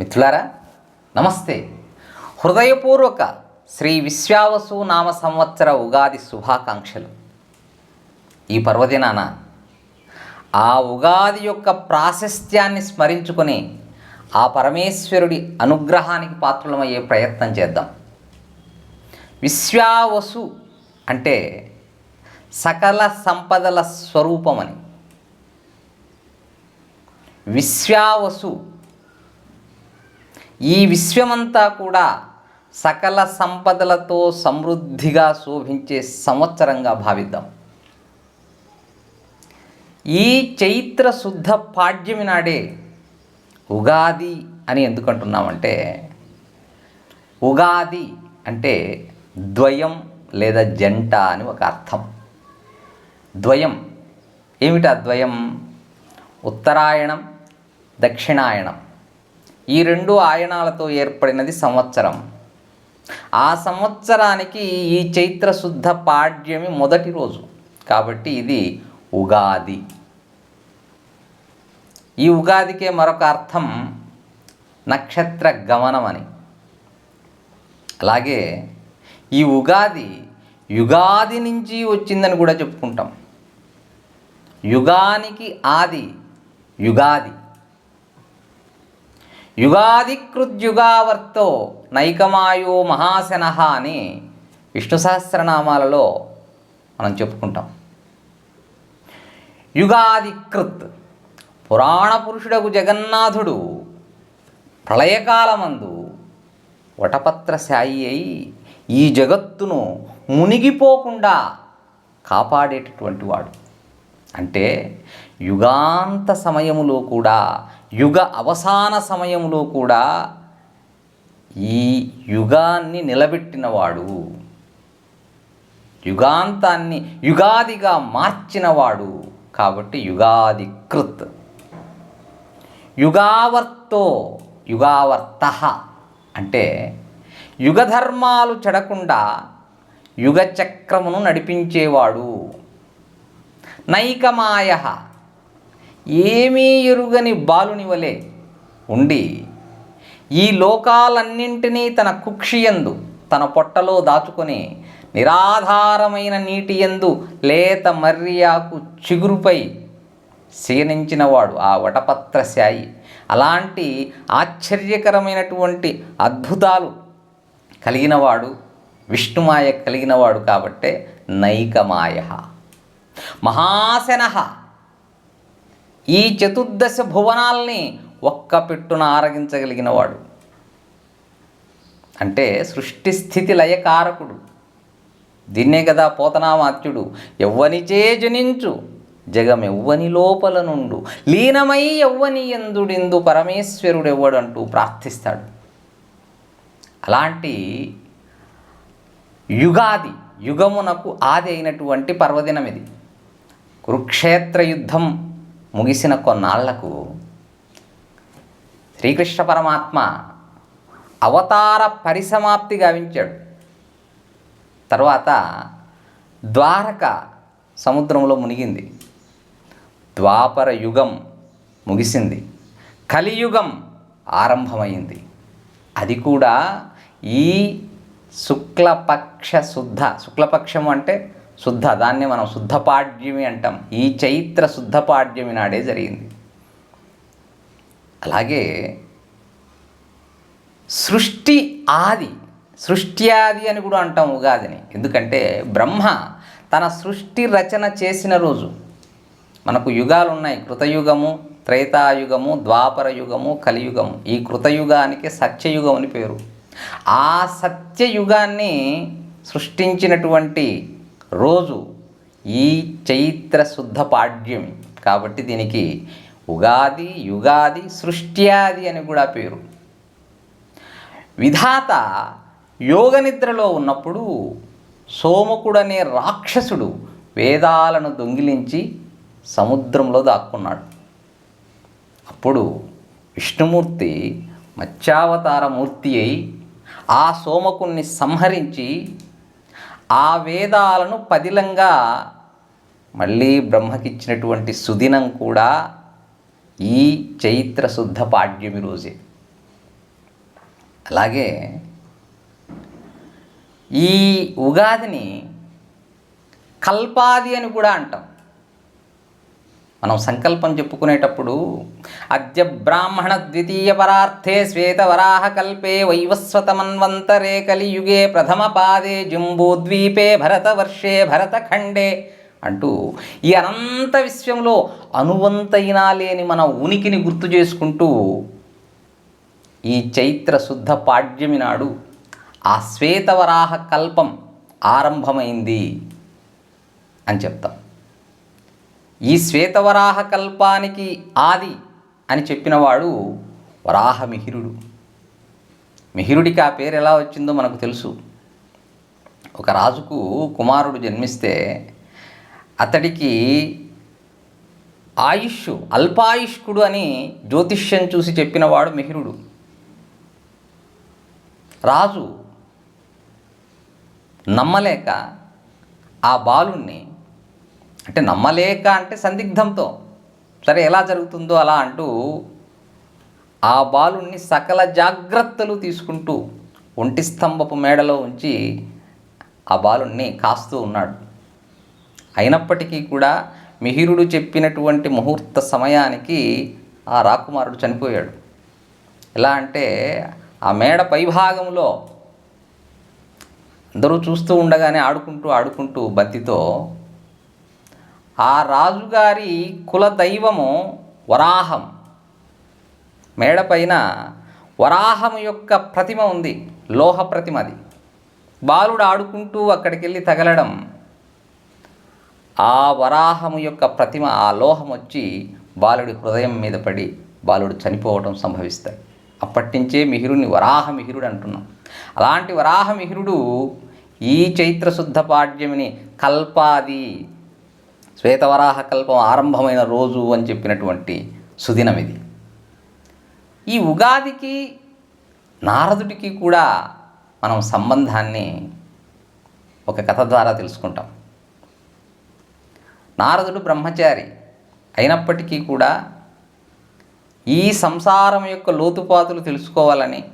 మిత్రులారా నమస్తే. హృదయపూర్వక శ్రీ విశ్వావసు నామ సంవత్సర ఉగాది శుభాకాంక్షలు. ఈ పర్వదినాన ఆ ఉగాది యొక్క ప్రాశస్త్యాన్ని స్మరించుకొని ఆ పరమేశ్వరుడి అనుగ్రహానికి పాత్రులమయ్యే ప్రయత్నం చేద్దాం. విశ్వావసు అంటే సకల సంపదల స్వరూపమని. విశ్వావసు ఈ విశ్వమంతా కూడా సకల సంపదలతో సమృద్ధిగా శోభించే సంవత్సరంగా భావిద్దాం. ఈ చైత్ర శుద్ధ పాడ్యమి నాడే ఉగాది అని ఎందుకంటున్నామంటే ఉగాది అంటే ద్వయం లేదా జంట అని ఒక అర్థం. ద్వయం ఏమిటా ద్వయం? ఉత్తరాయణం దక్షిణాయణం. ఈ రెండు ఆయనాలతో ఏర్పడినది సంవత్సరం. ఆ సంవత్సరానికి ఈ చైత్ర శుద్ధ పాడ్యమి మొదటి రోజు. కాబట్టి ఇది ఉగాది. ఈ ఉగాదికే మరొక అర్థం నక్షత్ర గమనం అని అలాగే ఈ ఉగాది యుగాది నుంచి వచ్చిందని కూడా చెప్పుకుంటాం. యుగానికి ఆది యుగాది. యుగాదికృద్యుగావర్తో నైకమాయో మహాశన అని విష్ణు సహస్రనామాలలో మనం చెప్పుకుంటాం. యుగాదికృత్ పురాణ పురుషుడకు జగన్నాథుడు ప్రళయకాలమందు వటపత్ర శాయి అయి ఈ జగత్తును మునిగిపోకుండా కాపాడేటటువంటి వాడు. అంటే యుగాంత సమయములో కూడా యుగ అవసాన సమయంలో కూడా ఈ యుగాన్ని నిలబెట్టినవాడు. యుగాంతాన్ని యుగాదిగా మార్చినవాడు కాబట్టి యుగాది కృత్ యుగావర్తో యుగావర్త అంటే యుగధర్మాలు చెడకుండా యుగచక్రమును నడిపించేవాడు. నైకమాయ ఏమీ ఎరుగని బాలుని వలె ఉండి ఈ లోకాలన్నింటినీ తన కుక్షియందు తన పొట్టలో దాచుకొని నిరాధారమైన నీటి యందు లేత మర్యాకు చిగురుపై శయనించినవాడు ఆ వటపత్రశాయి. అలాంటి ఆశ్చర్యకరమైనటువంటి అద్భుతాలు కలిగినవాడు విష్ణుమాయ కలిగినవాడు కాబట్టే నైకమాయ. మహాశన ఈ చతుర్దశ భువనాల్ని ఒక్క పెట్టున ఆరగించగలిగినవాడు. అంటే సృష్టి స్థితి లయకారకుడు. దీన్నే కదా పోతనామాత్యుడు. ఎవ్వనిచే జనించు జగమెవ్వని లోపల నుండు. లీనమై ఎవ్వని ఎందుడిందు పరమేశ్వరుడెవ్వడంటూ ప్రార్థిస్తాడు. అలాంటి యుగాది యుగమునకు ఆది అయినటువంటి పర్వదినం ఇది కురుక్షేత్ర యుద్ధం ముగిసిన కొన్నాళ్ళకు శ్రీకృష్ణ పరమాత్మ అవతార పరిసమాప్తి గావించాడు. తర్వాత ద్వారక సముద్రంలో మునిగింది. ద్వాపర యుగం ముగిసింది. కలియుగం ఆరంభమైంది. అది కూడా ఈ శుక్లపక్ష శుద్ధ. శుక్లపక్షం అంటే శుద్ధ దాన్ని మనం శుద్ధపాడ్యమి అంటాం. ఈ చైత్ర శుద్ధపాడ్యమి నాడే జరిగింది. అలాగే సృష్టి ఆది సృష్టి ఆది అని కూడా అంటాం ఉగాదిని. ఎందుకంటే బ్రహ్మ తన సృష్టి రచన చేసిన రోజు. మనకు యుగాలు ఉన్నాయి కృతయుగము త్రేతాయుగము ద్వాపర యుగము కలియుగము. ఈ కృతయుగానికి సత్యయుగం అని పేరు. ఆ సత్యయుగాన్ని సృష్టించినటువంటి రోజు ఈ చైత్ర శుద్ధ పాడ్యం కాబట్టి దీనికి ఉగాది యుగాది సృష్ట్యాది అని కూడా పేరు. విధాత యోగ నిద్రలో ఉన్నప్పుడు సోమకుడనే రాక్షసుడు వేదాలను దొంగిలించి సముద్రంలో దాక్కున్నాడు. అప్పుడు విష్ణుమూర్తి మత్స్యావతార మూర్తి అయి ఆ సోమకుణ్ణి సంహరించి ఆ వేదాలను పదిలంగా మళ్ళీ బ్రహ్మకిచ్చినటువంటి సుదినం కూడా ఈ చైత్ర శుద్ధ పాడ్యమి రోజే. అలాగే ఈ ఉగాదిని కల్పాది అని కూడా అంటాం. మనం సంకల్పం చెప్పుకునేటప్పుడు అద్య బ్రాహ్మణ ద్వితీయ పరార్థే శ్వేతవరాహ కల్పే వైవస్వతమన్వంతరే కలియుగే ప్రథమ పాదే జంబూద్వీపే భరతవర్షే భరతఖండే అంటూ ఈ అనంత విశ్వంలో అనువంతైనా లేని మన ఉనికిని గుర్తు చేసుకుంటూ ఈ చైత్ర శుద్ధ పాడ్యమి నాడు ఆ శ్వేతవరాహ కల్పం ఆరంభమైంది అని చెప్తాం. ఈ శ్వేతవరాహ కల్పానికి ఆది అని చెప్పినవాడు వరాహ మిహిరుడు మిహిరుడికి ఆ పేరు ఎలా వచ్చిందో మనకు తెలుసు. ఒక రాజుకు కుమారుడు జన్మిస్తే అతడికి ఆయుష్ అల్పాయుష్కుడు అని జ్యోతిష్యం చూసి చెప్పినవాడు మిహిరుడు. రాజు నమ్మలేక ఆ బాలుణ్ణి అంటే నమ్మలేక అంటే సందిగ్ధంతో సరే ఎలా జరుగుతుందో అలా అంటూ ఆ బాలుణ్ణి సకల జాగ్రత్తలు తీసుకుంటూ ఒంటి స్తంభపు మేడలో ఉంచి ఆ బాలుణ్ణి కాస్తూ ఉన్నాడు. అయినప్పటికీ కూడా మిహిరుడు చెప్పినటువంటి ముహూర్త సమయానికి ఆ రాకుమారుడు చనిపోయాడు. ఎలా అంటే ఆ మేడ పైభాగంలో అందరూ చూస్తూ ఉండగానే ఆడుకుంటూ ఆడుకుంటూ బంతితో ఆ రాజుగారి కుల దైవము వరాహం. మేడపైన వరాహం యొక్క ప్రతిమ ఉంది లోహ ప్రతిమ అది. బాలుడు ఆడుకుంటూ అక్కడికి వెళ్ళి తగలడం ఆ వరాహము యొక్క ప్రతిమ ఆ లోహం వచ్చి బాలుడి హృదయం మీద పడి బాలుడు చనిపోవడం సంభవిస్తాయి. అప్పటి నుంచే మిహిరుని వరాహ మిహిరుడు అంటున్నాం. అలాంటి వరాహ మిహిరుడు ఈ చైత్రశుద్ధ పాడ్యమిని కల్పాది శ్వేతవరాహ కల్పం ఆరంభమైన రోజు అని చెప్పినటువంటి సుదినం ఇది. ఈ ఉగాదికి నారదుడికి కూడా మనం సంబంధాన్ని ఒక కథ ద్వారా తెలుసుకుంటాం. నారదుడు బ్రహ్మచారి అయినప్పటికీ కూడా ఈ సంసారం యొక్క లోతుపాతులు తెలుసుకోవాలని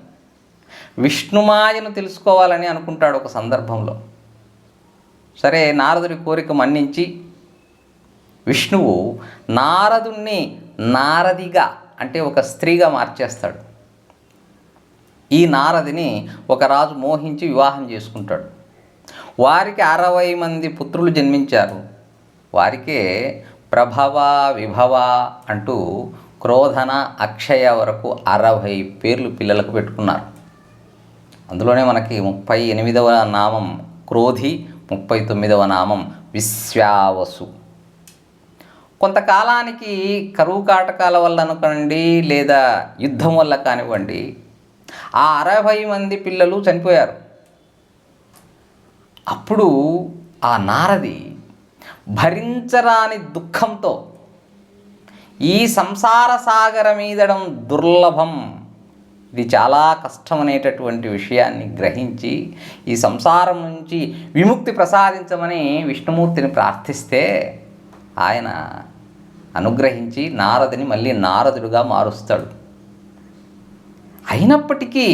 విష్ణుమాయను తెలుసుకోవాలని అనుకుంటాడు ఒక సందర్భంలో. సరే నారదుడి కోరిక మన్నించి విష్ణువు నారదుణ్ణి నారదిగా అంటే ఒక స్త్రీగా మార్చేస్తాడు. ఈ నారదిని ఒక రాజు మోహించి వివాహం చేసుకుంటాడు. వారికి అరవై మంది పుత్రులు జన్మించారు. వారికే ప్రభవ విభవ అంటూ క్రోధన అక్షయ వరకు అరవై పేర్లు పిల్లలకు పెట్టుకున్నారు. అందులోనే మనకి ముప్పై ఎనిమిదవ నామం క్రోధి ముప్పై తొమ్మిదవ నామం విశ్వావసు. కొంతకాలానికి కరువు కాటకాల వల్ల అనుకోండి లేదా యుద్ధం వల్ల కానివ్వండి ఆ అరవై మంది పిల్లలు చనిపోయారు. అప్పుడు ఆ నారది భరించరాని దుఃఖంతో ఈ సంసార సాగరమీదడం దుర్లభం. ఇది చాలా కష్టమనేటటువంటి విషయాన్ని గ్రహించి ఈ సంసారం నుంచి విముక్తి ప్రసాదించమని విష్ణుమూర్తిని ప్రార్థిస్తే ఆయన అనుగ్రహించి నారదుని మళ్ళీ నారదుడుగా మారుస్తాడు. అయినప్పటికీ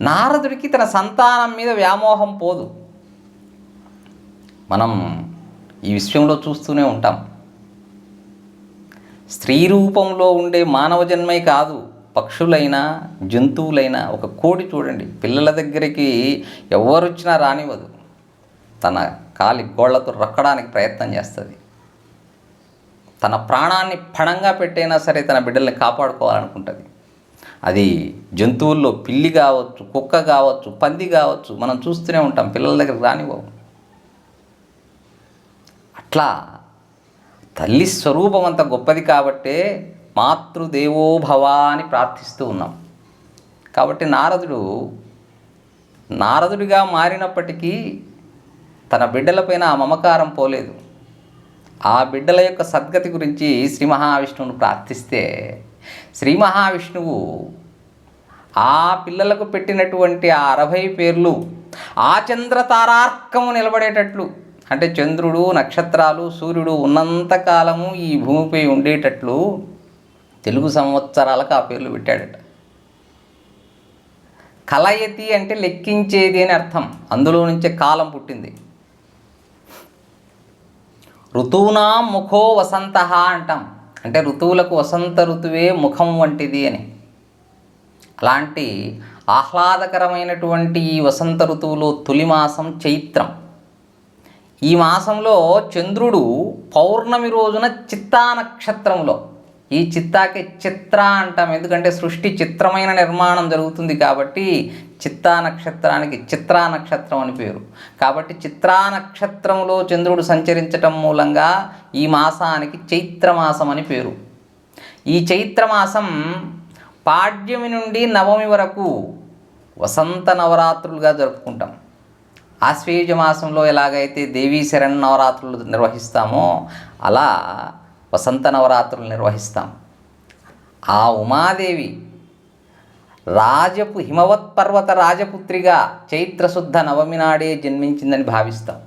నారదుడికి తన సంతానం మీద వ్యామోహం పోదు. మనం ఈ విశ్వంలో చూస్తూనే ఉంటాం. స్త్రీ రూపంలో ఉండే మానవ జన్మే కాదు పక్షులైనా జంతువులైనా ఒక కోడి చూడండి పిల్లల దగ్గరికి ఎవరు వచ్చినా రానివ్వదు. తన కాలి గోళ్ళతో రక్కడానికి ప్రయత్నం చేస్తుంది. తన ప్రాణాన్ని పణంగా పెట్టైనా సరే తన బిడ్డల్ని కాపాడుకోవాలనుకుంటుంది. అది జంతువుల్లో పిల్లి కావచ్చు కుక్క కావచ్చు పంది కావచ్చు మనం చూస్తూనే ఉంటాం పిల్లల దగ్గరికి రానివ్వవు. అట్లా తల్లి స్వరూపం అంత గొప్పది కాబట్టే మాతృదేవోభవ అని ప్రార్థిస్తూ ఉన్నాం. కాబట్టి నారదుడు నారదుడిగా మారినప్పటికీ తన బిడ్డలపైన ఆ మమకారం పోలేదు. ఆ బిడ్డల యొక్క సద్గతి గురించి శ్రీ మహావిష్ణువును ప్రార్థిస్తే శ్రీ మహావిష్ణువు ఆ పిల్లలకు పెట్టినటువంటి ఆ అరవై పేర్లు ఆ చంద్ర తారార్కము నిలబడేటట్లు అంటే చంద్రుడు నక్షత్రాలు సూర్యుడు ఉన్నంత కాలము ఈ భూమిపై ఉండేటట్లు తెలుగు సంవత్సరాలకు ఆ పేర్లు పెట్టాడట. కలయతి అంటే లెక్కించేది అని అర్థం. అందులో నుంచే కాలం పుట్టింది. ఋతువునాం ముఖో వసంత అంటాం. అంటే ఋతువులకు వసంత ఋతువే ముఖం వంటిది అని. అలాంటి ఆహ్లాదకరమైనటువంటి ఈ వసంత ఋతువులో తొలి మాసం చైత్రం. ఈ మాసంలో చంద్రుడు పౌర్ణమి రోజున చిత్తా నక్షత్రంలో ఈ చిత్తాకి చిత్ర అంటాం. ఎందుకంటే సృష్టి చిత్రమైన నిర్మాణం జరుగుతుంది కాబట్టి చిత్తా నక్షత్రానికి చిత్రా నక్షత్రం అని పేరు. కాబట్టి చిత్రా నక్షత్రంలో చంద్రుడు సంచరించటం మూలంగా ఈ మాసానికి చైత్రమాసం అని పేరు. ఈ చైత్రమాసం పాడ్యమి నుండి నవమి వరకు వసంత నవరాత్రులుగా జరుపుకుంటాం. ఆశ్వేయుజ మాసంలో ఎలాగైతే దేవీ శరణ్ నవరాత్రులు నిర్వహిస్తామో అలా వసంత నవరాత్రులు నిర్వహిస్తాం. ఆ ఉమాదేవి రాజపు హిమవత్ పర్వత రాజపుత్రిగా చైత్రశుద్ధ నవమి నాడే జన్మించిందని భావిస్తాం.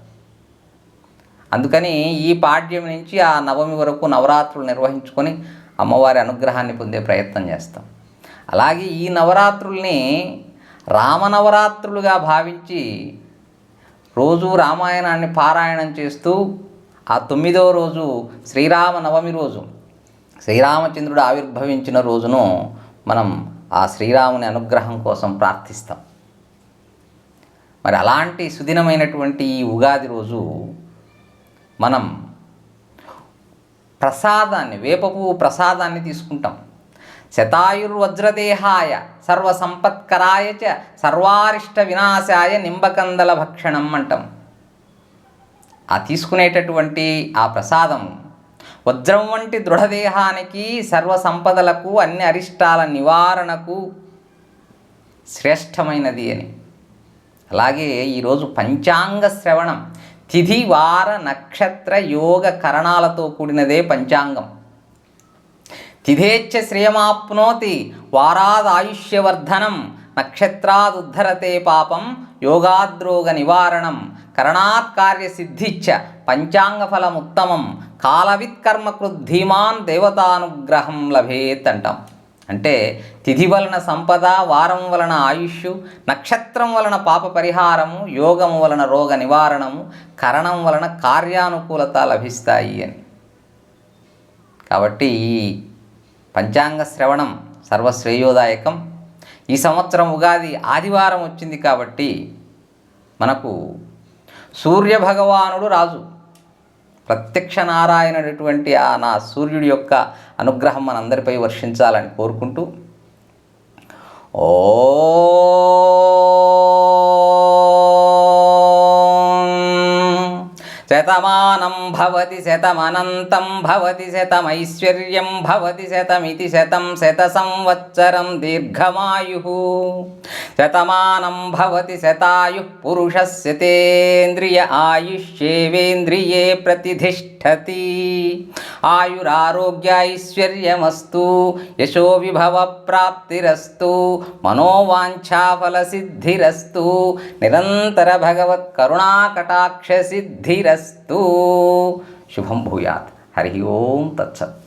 అందుకని ఈ పాడ్యం నుంచి ఆ నవమి వరకు నవరాత్రులు నిర్వహించుకొని అమ్మవారి అనుగ్రహాన్ని పొందే ప్రయత్నం చేస్తాం. అలాగే ఈ నవరాత్రుల్ని రామనవరాత్రులుగా భావించి రోజు రామాయణాన్ని పారాయణం చేస్తూ ఆ తొమ్మిదవ రోజు శ్రీరామ నవమి రోజు. శ్రీరామచంద్రుడు ఆవిర్భవించిన రోజును మనం ఆ శ్రీరాముని అనుగ్రహం కోసం ప్రార్థిస్తాం. మరి అలాంటి సుదినమైనటువంటి ఈ ఉగాది రోజు మనం ప్రసాదాన్ని వేపపు ప్రసాదాన్ని తీసుకుంటాం. శతాయుర్వజ్రదేహాయ సర్వసంపత్కరాయ చ సర్వారిష్ట వినాశాయ నింబకందల భక్షణం అంటాం. ఆ తీసుకునేటటువంటి ఆ ప్రసాదం వజ్రం వంటి దృఢదేహానికి సర్వ సంపదలకు అన్ని అరిష్టాల నివారణకు శ్రేష్టమైనది అని. అలాగే ఈరోజు పంచాంగ శ్రవణం తిథి వార నక్షత్ర యోగ కరణాలతో కూడినదే పంచాంగం. తిథేచ్ఛ శ్రేయమాప్నోతి వారాదాయుష్యవర్ధనం నక్షత్రాదుద్ధరతే పాపం యోగాద్రోగ నివారణం కరణాత్ కార్య సిద్ధిచ్చ పంచాంగఫలముత్తమం కాలవిత్కర్మకృత్ ధీమాన్ దేవతానుగ్రహం లభేత్ అంటాం అంటే తిథి వలన సంపద వారం వలన ఆయుష్ నక్షత్రం వలన పాప పరిహారము యోగము వలన రోగ నివారణము కరణం వలన కార్యానుకూలత లభిస్తాయి అని. కాబట్టి పంచాంగ శ్రవణం సర్వశ్రేయోదాయకం. ఈ సంవత్సరం ఉగాది ఆదివారం వచ్చింది కాబట్టి మనకు సూర్య భగవానుడు రాజు. ప్రత్యక్ష నారాయణుడిటువంటి ఆ నా సూర్యుడి యొక్క అనుగ్రహం మనందరిపై వర్షించాలని కోరుకుంటూ ఓ శతమానం భవతి శతమనంతం భవతి శతమైశ్వర్యం భవతి శతమితి శతం శత సంవత్సరం దీర్ఘమాయు శతమానం భవతి శతాయు పురుషస్యతేంద్రియ ఆయుష్యేవేంద్రియే ప్రతిధిష్టతి ఆయురారోగ్యైశ్వర్యమస్తు యశో విభవ ప్రాప్తిరస్తు మనోవాంఛాఫలసిద్ధిరస్తు शुभम भूयात। हरि ओम तत्सत।